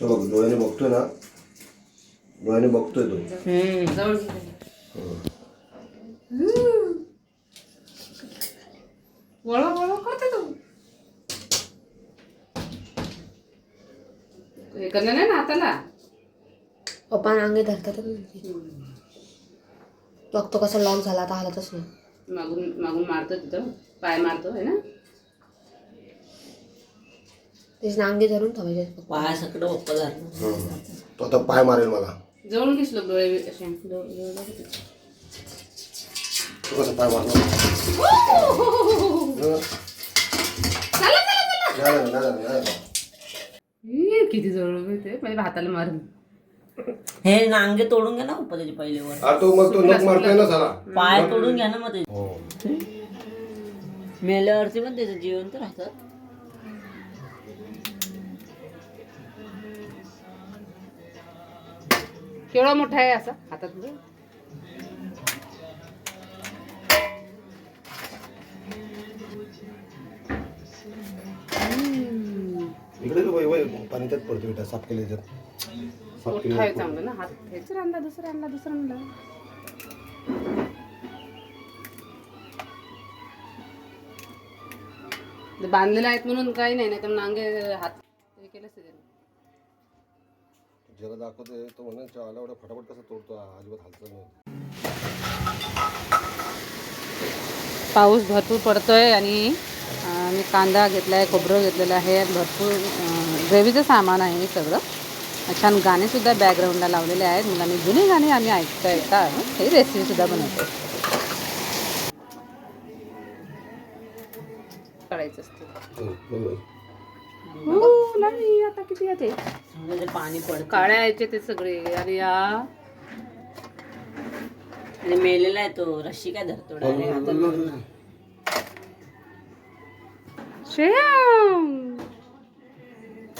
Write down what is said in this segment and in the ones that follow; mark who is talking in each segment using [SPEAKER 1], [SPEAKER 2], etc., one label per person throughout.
[SPEAKER 1] तो बघ डोळ्याने बघतोय ना? डोळ्याने बघतोय तो.
[SPEAKER 2] जवळ वळवा वळवा करते तू. हे करणं नाही ना हाताला?
[SPEAKER 3] पप्पा अंगे धरतातच नाही बघतो कसा लॉक झाला आता हालतच नाही.
[SPEAKER 2] मागून मागून मारतो तिथं. पाय मारतो आहे ना?
[SPEAKER 3] तेच अंगे धरून ठेवायचे
[SPEAKER 4] पायासकडं पप्पा धरलं
[SPEAKER 1] हं. तो आता पाय मारेल मला.
[SPEAKER 2] जवळून डोळे असे.
[SPEAKER 1] तो कसं पाय मारणार. हं.
[SPEAKER 2] चला चला चला.
[SPEAKER 1] नाही झालं, नाही झालं, नाही. झालं.
[SPEAKER 2] ई, किती जवळ उभे ते पहिले हाताला मारून.
[SPEAKER 4] हे नांगे तोडून घ्या ना पप्पा त्याचे पहिले वर
[SPEAKER 1] तो मग तो नख मारतोय ना साला.
[SPEAKER 4] पाय तोडून घ्या ना मग
[SPEAKER 1] हो.
[SPEAKER 4] मेल्यावरती पण त्याचं जिवंत राहतात.
[SPEAKER 2] केवढा मोठा आहे असा हातात.
[SPEAKER 1] इकडे वय वय पाणी त्यात पडतो बेटा साफ केले साफ
[SPEAKER 2] मोठा आहे
[SPEAKER 1] केले
[SPEAKER 2] चांगलं ना हात. हेच आणला दुसरा आणला दुसरा आणला. बांधलेले आहेत म्हणून काही नाही नाही तर नांगे हात हे केलं असतं त्याने.
[SPEAKER 1] जरा दाखवतोय तो म्हणे आला एवढा फटाफट कसं तोडतो अजिबात हालचाल नाही
[SPEAKER 2] पाऊस भरपूर पडतोय आणि मी कांदा घेतला आहे खोबरं घेतलेलं आहे भरपूर ग्रेव्हीचं सामान आहे हे सगळं. छान गाणेसुद्धा बॅकग्राऊंडला लावलेले आहेत. मुलांनी जुनी गाणी आम्ही ऐकता ऐकता हे रेसिपीसुद्धा बनवतो काढायचं असते.
[SPEAKER 1] हं.
[SPEAKER 2] हो, नाही आता किती येते
[SPEAKER 4] ते? पाणी पडतं.
[SPEAKER 2] काळ्या यायचे ते सगळे. आणि या.
[SPEAKER 4] आणि मेलेला आहे तो. रस्सी काय धरतो? हातात
[SPEAKER 2] श्रेयम!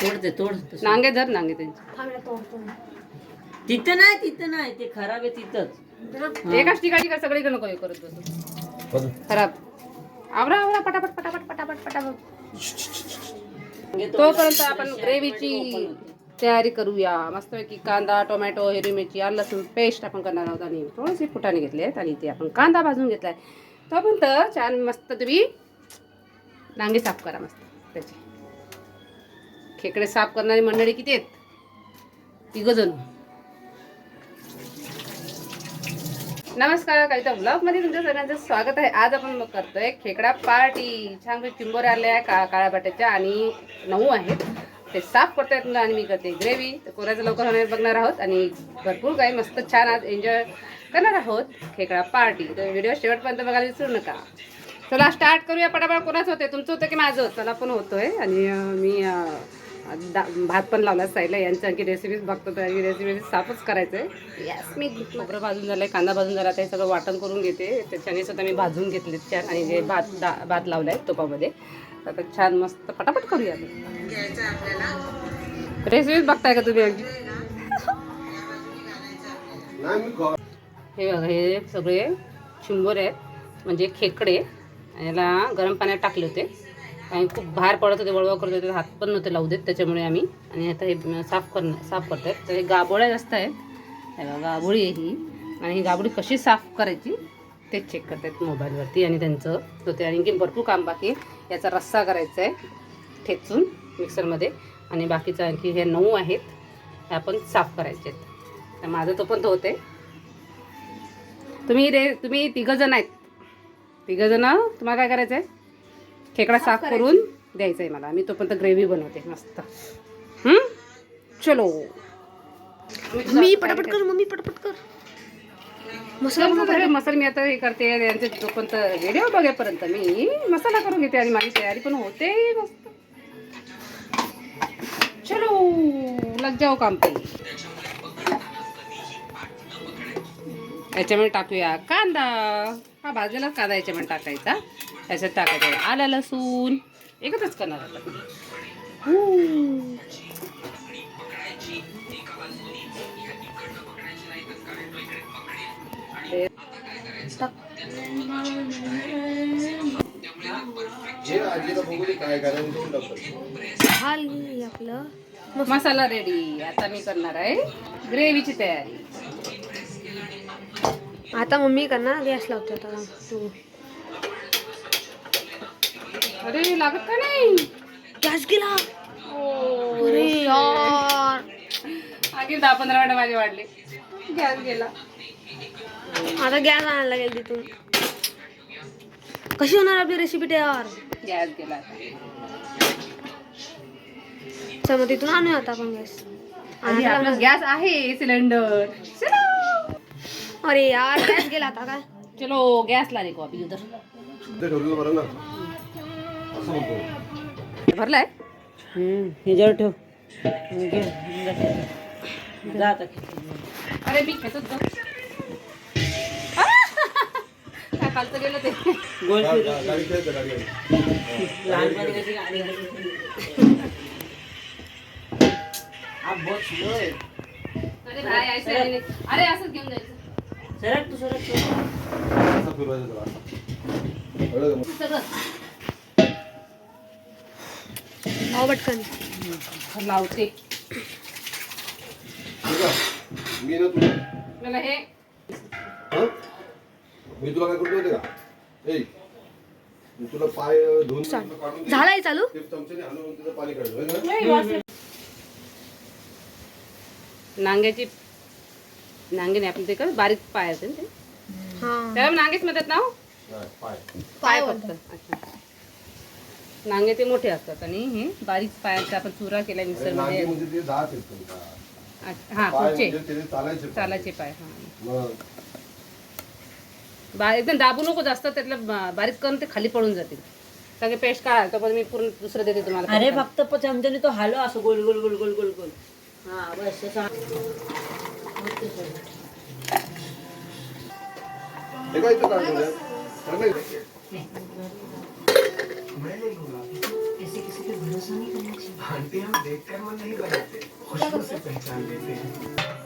[SPEAKER 4] तोड ते तोड.
[SPEAKER 2] नांगे धर नांगे त्यांचे.
[SPEAKER 4] तिथं नाही तिथं नाही. ते खराब आहे तिथंच.
[SPEAKER 2] एकाच ठिकाणी का सगळीकडे नको हे करत बसू. खराब. आवरा आवरा पटापट पटापट. पटापट पटापट तोपर्यंत आपण ग्रेव्हीची तयारी करूया. मस्तपैकी कांदा टोमॅटो हिरवी मिरची आलं लसूण पेस्ट आपण करणार आहोत आणि थोडेसे फुटाणे घेतले आहेत आणि ते आपण कांदा भाजून घेतलाय. तोपर्यंत छान मस्त तुम्ही नांगे साफ करा मस्त. त्याचे. खेकडे साफ करणारी मंडळी किती आहेत? तिघ नमस्कार कविता ब्लॉगमध्ये तुमच्या सगळ्यांचं स्वागत आहे. आज आपण मग करतोय खेकडा पार्टी. छान चिंबोरे आले आहे का काळ्या बटाट्याच्या आणि नऊ आहेत. ते साफ करतायत मुलं आणि मी करते ग्रेव्ही. तर कोऱ्याचं लवकर होणार बघणार आहोत आणि भरपूर काही मस्त छान आज एन्जॉय करणार आहोत खेकडा पार्टी. तर व्हिडिओ शेवटपर्यंत बघायला विसरू नका. चला स्टार्ट करूया. पटापट कोणाचं होते तुमचं होतं की माझं? चला पण होतोय. आणि मी दा- भात पण लावला साईडला यांची आणखी रेसिपीज बघतो तर ही रेसिपी साफच करायचं आहे यस मी खोबरं भाजून झालं आहे कांदा भाजून झाला ते सगळं वाटण करून घेते. त्याच्याने सुद्धा मी भाजून घेतले छान आणि जे भात दा भात लावला आहे तुपामध्ये. तर आता छान मस्त पटापट करूया रेसिपीज बघताय का तुम्ही हे बघा हे सगळे चिंबोरे आहेत म्हणजे खेकडे. याला गरम पाण्यात टाकले होते. आणि खूप बाहेर पडत होते वळवा करत होते हात पण नव्हते लावू देत त्याच्यामुळे आम्ही. आणि आता हे साफ करणं साफ करत आहेत तर हे गाबोळ्या जास्त आहेत. हे गाबोळी आहे ही. आणि ही गाबोळी कशी साफ करायची ते चेक करतात मोबाईलवरती आणि त्यांचं तो ते आणखी भरपूर काम बाकी याचा रस्सा करायचा आहे ठेचून मिक्सरमध्ये. आणि बाकीचं आणखी हे नऊ आहेत हे आपण साफ करायचे आहेत. तर माझं तो पण तो होते तुम्ही रे तुम्ही तिघं जण आहेत. तिघं जण तुम्हाला काय करायचं आहे खेकडा साफ करून द्यायचा आहे मला. मी तोपर्यंत ग्रेव्ही बनवते मस्त? चलो.
[SPEAKER 3] मी पटापट कर मम्मी पटापट कर. मसाला
[SPEAKER 2] मसाला मी आता हे करते. यांचे तोपर्यंत व्हिडिओ बघेपर्यंत मी मसाला करून घेते आणि माझी तयारी पण होते मस्त. चलो. लग जाओ काम पे. याच्यामध्ये टाकूया कांदा. हा भाजलेला कांदा याच्यामध्ये टाकायचा. याच्यात टाकायचा. आलं लसूण. एकत्रच करणार आता.
[SPEAKER 3] आपलं.
[SPEAKER 2] मसाला रेडी. आता मी करणार आहे ग्रेव्हीची तयारी.
[SPEAKER 3] आता मम्मी करणार गॅस लावते आता. तू.
[SPEAKER 2] अरे लागत का नाही?
[SPEAKER 3] गॅस गेला. अरे यार.
[SPEAKER 2] आणखी दहा पंधरा मिनिटं माझे वाढले. गॅस गेला.
[SPEAKER 3] आता गॅस आणायला लागेल तिथून. कशी होणार आपली रेसिपी तयार?
[SPEAKER 2] गॅस गेला.
[SPEAKER 3] चल मग तिथून आणूया आता आपण गॅस.
[SPEAKER 2] आणि आपला गॅस आहे सिलेंडर. चलो.
[SPEAKER 3] अरे यार गॅस गेला आता काय
[SPEAKER 2] चलो गॅस लाने को अभी उधर
[SPEAKER 1] ते ठेवलेलं बरं ना असं म्हणतो
[SPEAKER 2] भरलाय
[SPEAKER 4] हम्म, ह्याच्यावर ठेव घे, जा आता.
[SPEAKER 2] अरे मी खेचत जा. काय खालचं गेलं ते
[SPEAKER 4] गोल
[SPEAKER 1] गा-
[SPEAKER 4] फिरव.
[SPEAKER 1] गा- गाडी खेळते गाडी गाडी.
[SPEAKER 4] लहानपणी कशी गाडी घालायची. हा बहुत स्लो आहे
[SPEAKER 2] अरे भाई ऐसे नाही, नाही. अरे असंच घेऊन जायचं
[SPEAKER 4] सरक तू सरक.
[SPEAKER 1] असं फिरवायचं त्याला असं. कळलं का?
[SPEAKER 3] पटकन
[SPEAKER 2] लावते?
[SPEAKER 1] मी ना तुला
[SPEAKER 2] मला हे
[SPEAKER 1] हं? मी तुला काय करतो माहिती का ए मी तुला पाय धुवून तुला काढून दे.
[SPEAKER 3] झालाय चालू
[SPEAKER 1] ते चमच्याने हलवून तिचं पाणी काढलं होय ना?
[SPEAKER 2] नांग्याची नांगे नाही आपलं ते का बारीक पाय असेल ते.
[SPEAKER 3] हा.
[SPEAKER 2] त्याला नांगेच म्हणतात ना हो?
[SPEAKER 1] पाय.
[SPEAKER 2] फक्त. अच्छा. नांगे ते मोठे असतात आणि हे बारीक पायाचा आपण चुरा केला मिक्सर
[SPEAKER 1] नांगे
[SPEAKER 2] मध्ये
[SPEAKER 1] म्हणजे
[SPEAKER 2] हा
[SPEAKER 1] पाय
[SPEAKER 2] पुढचे.
[SPEAKER 1] म्हणजे चालायचे पाय.
[SPEAKER 2] हा. बा एकदम दाबू नको जास्त त्यातलं बारीक करून ते खाली पडून जातील. सगळे पेस्ट काढा तर मी पूर्ण दुसरं देते तुम्हाला.
[SPEAKER 4] अरे फक्त चमच्याने तो हालो असं गोल गोल गोल गोल गोल गोल. हा बस तसा.
[SPEAKER 1] हे काय इथं काढलं रे? चांगलं आहे.
[SPEAKER 3] एलो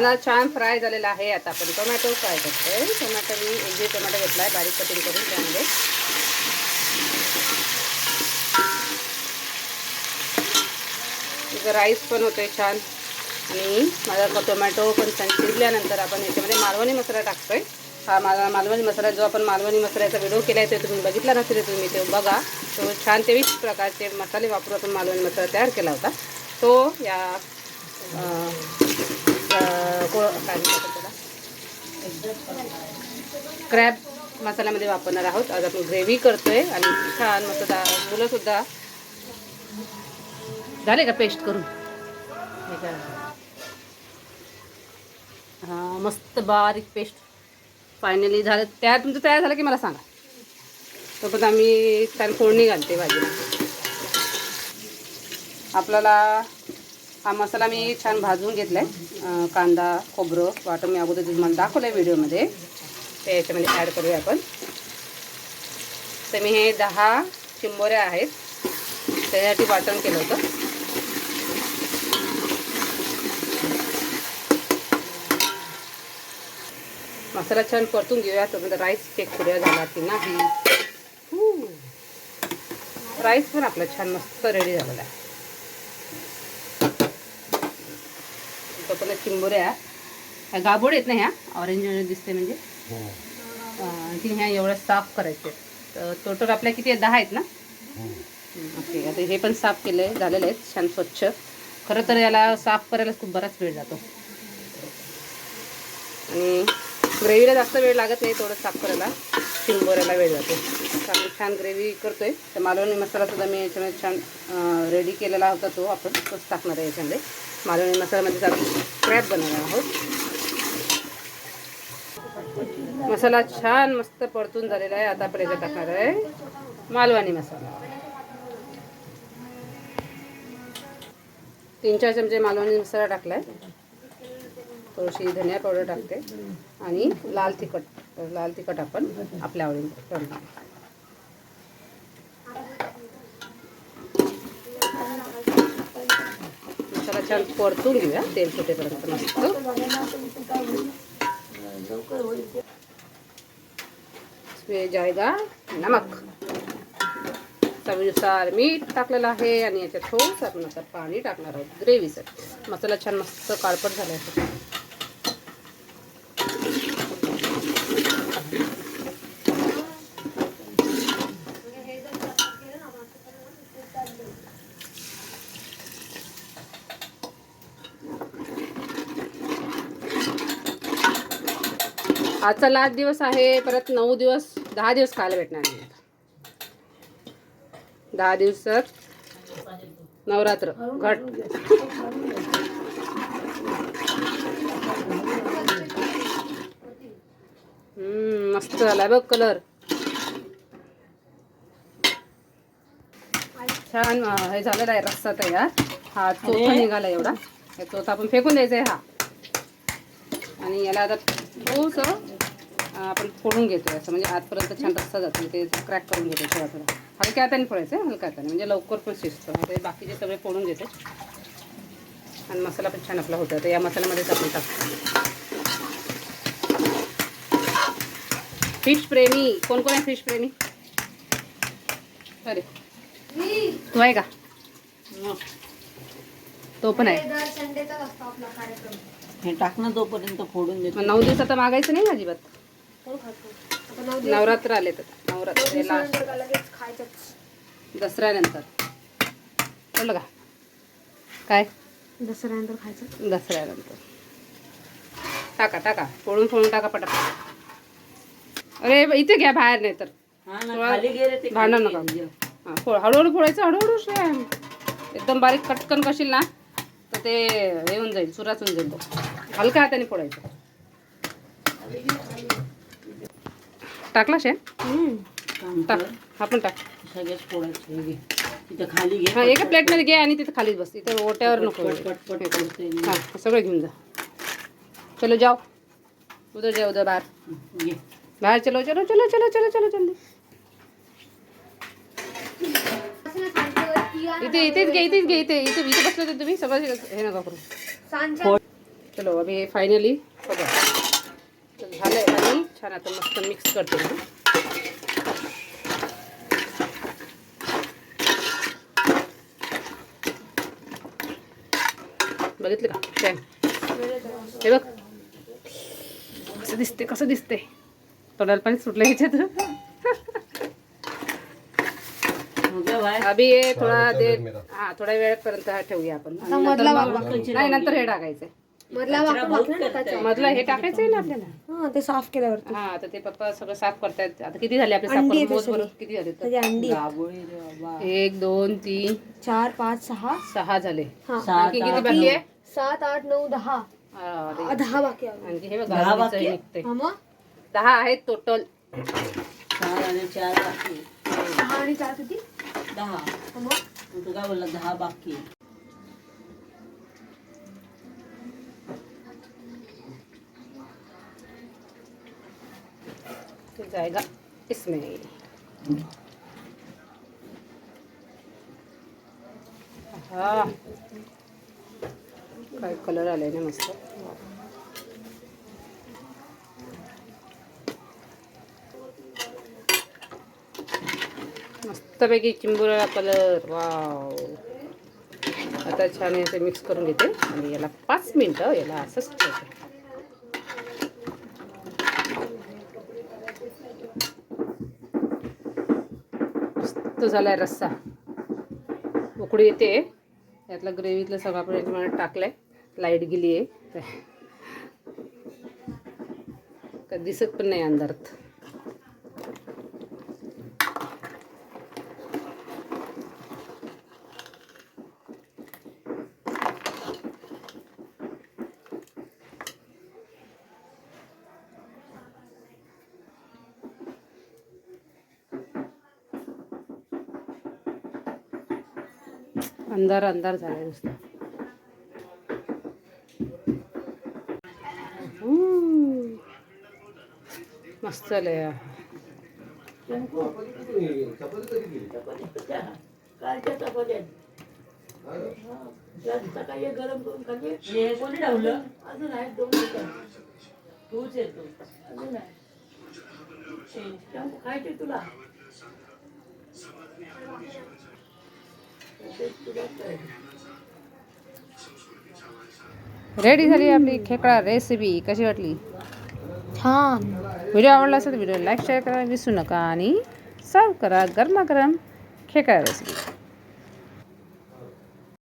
[SPEAKER 2] कांदा छान फ्राय झालेला आहे. आता आपण टोमॅटो फ्राय करतोय. टोमॅटो मी एक दीड टोमॅटो घेतला आहे बारीक कटिंग करून त्यामध्ये. इथं राईस पण होतोय छान. आणि माझा टोमॅटो पण छान शिजल्यानंतर आपण याच्यामध्ये मालवणी मसाला टाकतोय. हा माझा मालवणी मसाला जो आपण मालवणी मसाल्याचा व्हिडिओ केला आहे तो तुम्ही बघितला नसेल तुम्ही ते बघा. तो छान तेवीस प्रकारचे मसाले वापरून आपण मालवणी मसाला तयार केला होता. तो या काय क्रॅब मसाल्यामध्ये वापरणार आहोत. आज आपण ग्रेव्ही करतोय आणि छान मस्त दा मुलं सुद्धा झाले का पेस्ट करून? हा मस्त बारीक पेस्ट फायनली झालं. त्या तुमचं तयार झालं की मला सांगा. तोपर्यंत आम्ही त्याला फोडणी घालते भाजीला. आपल्याला हा मसाला मी छान भाजून घेतला आहे कांदा खोबरं वाटून मी अगोदर तुम्हाला दाखवलं आहे व्हिडिओमध्ये ते याच्यामध्ये ॲड करूया आपण. तर मी हे दहा चिंबोऱ्या आहेत त्याच्यासाठी वाटण केलं होतं. मसाला छान परतून घेऊया तोपर्यंत राईस चेक करूया झाला की नाही. राईस पण आपला छान मस्त रेडी झालेला आहे. तोपर्यंत चिंबोऱ्या ह्या गाभोड आहेत ना ह्या? ऑरेंज दिसते म्हणजे.
[SPEAKER 1] हो.
[SPEAKER 2] आणखी ह्या एवढ्या साफ करायचे. तर टोटल आपल्या किती दहा आहेत ना?
[SPEAKER 1] हो.
[SPEAKER 2] ओके. आता हे पण साफ केले झालेले आहेत. छान स्वच्छ. खरं तर याला साफ करायला खूप बराच वेळ जातो. आणि ग्रेव्हीला जास्त वेळ लागत नाही थोडं साफ करायला. चिंबोऱ्याला वेळ जातो. आपण छान ग्रेव्ही करतोय. तर मालवणी मसाला सुद्धा मी याच्यामध्ये छान रेडी केलेला होता तो आपण. तोच टाकणार आहे याच्यामध्ये. मालवणी मसाल्यामध्ये आपण क्रॅप बनवणार आहोत. मसाला छान मस्त परतून झालेला आहे. आता आपण याच्यात टाकणार आहे मालवणी मसाला. तीन चार चमचे मालवणी मसाला टाकलाय. थोडीशी धनिया पावडर टाकते. आणि लाल तिखट लाल तिखट आपण आपल्या आवडीने करणार छान परतून घेऊया तेल सुटेपर्यंत मस्त. जायगा नमक. चवीनुसार मीठ टाकलेलं आहे आणि याच्यात थोडंसं आपण आता पाणी टाकणार आहोत. ग्रेव्हीसाठी मसाला छान मस्त काळपट झाला आहे आजचा लास्ट दिवस आहे परत नऊ दिवस दहा दिवस खायला भेटणार नाही दहा दिवसात नवरात्र घट. हम्म, मस्त झालाय बघ कलर. छान हे झालेला आहे रस्सा तयार. हा चोथा निघाला एवढा. हे चोथा आपण फेकून द्यायचा आहे हा. आणि याला आता थोडंसं आपण फोडून घेतोय असं म्हणजे आतपर्यंत छान रस्सा जातो ते क्रॅक करून घेतो थोडा थोडा हलक्या हाताने फोडायचं आहे हलक्या हाताने म्हणजे लवकर पण शिजतं. आता बाकीचे सगळे फोडून घेते आणि मसाला पण छान आपला होता तर या मसाल्यामध्येच आपण टाकतो फिश प्रेमी. कोण कोण आहे फिश प्रेमी? अरे. तू आहे का? तो पण आहे.
[SPEAKER 3] दर संडेचाच असतो आपला कार्यक्रम.
[SPEAKER 4] हे टाक ना तोपर्यंत फोडून देतो.
[SPEAKER 2] नऊ दिवसात मागायचं नाही अजिबात. नवरात्र आले तर नवरात्र दसऱ्यानंतर. कळलं का? काय?
[SPEAKER 3] दसऱ्यानंतर खायचं?
[SPEAKER 2] दसऱ्यानंतर. टाका टाका. फोडून फोडून टाका पटापट. अरे इथे घ्या बाहेर नाही तर
[SPEAKER 4] हा
[SPEAKER 2] भांडण नका. हां फो हळूहळू फोडायचं हळूहळू एकदम बारीक कटकन करशील ना तर ते हे होऊन जाईल चुराच होऊन जाईल हलका हाताने फोडायचं. टाकला शे
[SPEAKER 4] काम
[SPEAKER 2] टाक
[SPEAKER 4] कर.
[SPEAKER 2] हा पण टाक
[SPEAKER 4] सगळेच फोडायचे घे. खाली घे
[SPEAKER 2] हा एका प्लेटमध्ये घे आणि तिथे खालीच बस इथे ओट्यावर नको हाँ सगळं घेऊन जा चलो जाओ उधर जाओ उधर बाहर
[SPEAKER 4] घे
[SPEAKER 2] बाहर चलो चलो चलो चलो चलो चलो जल्दी इथे इथेच घे इथेच घे इथे इथे इथे बसले होते तुम्ही सगळं हे नका करू चलो अभी फायनली बघा आणि छान आता मस्त मिक्स करते मी. बघितलं का? हे बघ. कसं दिसते कसं दिसते. तोंडाला पाणी सुटलं ह्याच्यात
[SPEAKER 4] हो
[SPEAKER 2] अभी ये थोडा दे हा थोड्या वेळापर्यंत हा ठेवूया आपण. नाही नंतर हे टाकायचंय.
[SPEAKER 3] मधला वापर
[SPEAKER 4] बहुत
[SPEAKER 3] टाकला ना
[SPEAKER 4] करते.
[SPEAKER 3] त्याचा.
[SPEAKER 2] मधलं हे टाकायचं आहे ना आपल्याला?
[SPEAKER 3] हा ते साफ केल्यावरती.
[SPEAKER 2] हा आता ते पप्पा सगळं साफ करतायत. आता किती झाले आपले साफ
[SPEAKER 3] अंडी
[SPEAKER 2] करून?
[SPEAKER 3] आहेत
[SPEAKER 2] मोज बरं
[SPEAKER 3] सगळी.
[SPEAKER 2] किती झाले तर?
[SPEAKER 3] त्याची अंडी आहेत.
[SPEAKER 4] गाबोळी रे बाबा.
[SPEAKER 2] एक दोन तीन
[SPEAKER 3] चार पाच सहा.
[SPEAKER 2] सहा झाले.
[SPEAKER 3] हा.
[SPEAKER 2] आणखी किती
[SPEAKER 4] आठ,
[SPEAKER 2] बाकी आहे?
[SPEAKER 3] सात आठ नऊ दहा.
[SPEAKER 2] अरे,
[SPEAKER 3] आ, दहा बाकी आहे
[SPEAKER 2] आणखी हे बघा
[SPEAKER 4] दहा
[SPEAKER 2] गाजरीचं
[SPEAKER 4] बाकी
[SPEAKER 2] हे
[SPEAKER 4] आहे?
[SPEAKER 2] निघतंय.
[SPEAKER 3] हा मग?
[SPEAKER 2] दहा आहेत टोटल
[SPEAKER 4] चार आणि चार बाकी
[SPEAKER 3] दहा आणि चार किती?
[SPEAKER 4] दहा.
[SPEAKER 3] हा मग?
[SPEAKER 4] तू काय बोलला? दहा बाकी
[SPEAKER 2] फिर जाएगा इसमें। हा काय कलर आलाय ना मस्त. मस्तपैकी चिंबुरा कलर वाव आता छान असे मिक्स करून घेते आणि याला पाच मिनटं याला असंच ठेवते. तो झाला आहे रस्सा. उकडी येते. यातला ग्रेव्हीतलं सगळा आपण याच्यामध्ये टाकलंय. लाइट गेली आहे का दिसत पण नाही अंधारात. अंधार अंधार झालाय नुसता मस्त झालंय
[SPEAKER 1] चपाती कधी
[SPEAKER 4] सकाळी गरम करून कोणी ठेवलं अजून आहेत दोन तूच येतो अजून आहे खायचे तुला
[SPEAKER 2] रेडी झाली आपली खेकडा रेसिपी कशी वाटली?
[SPEAKER 3] छान.
[SPEAKER 2] व्हिडिओ आवडला असेल तर व्हिडिओ लाईक शेअर करा. विसरू नका आणि सर्व करा गरमागरम खेकडा रेसिपी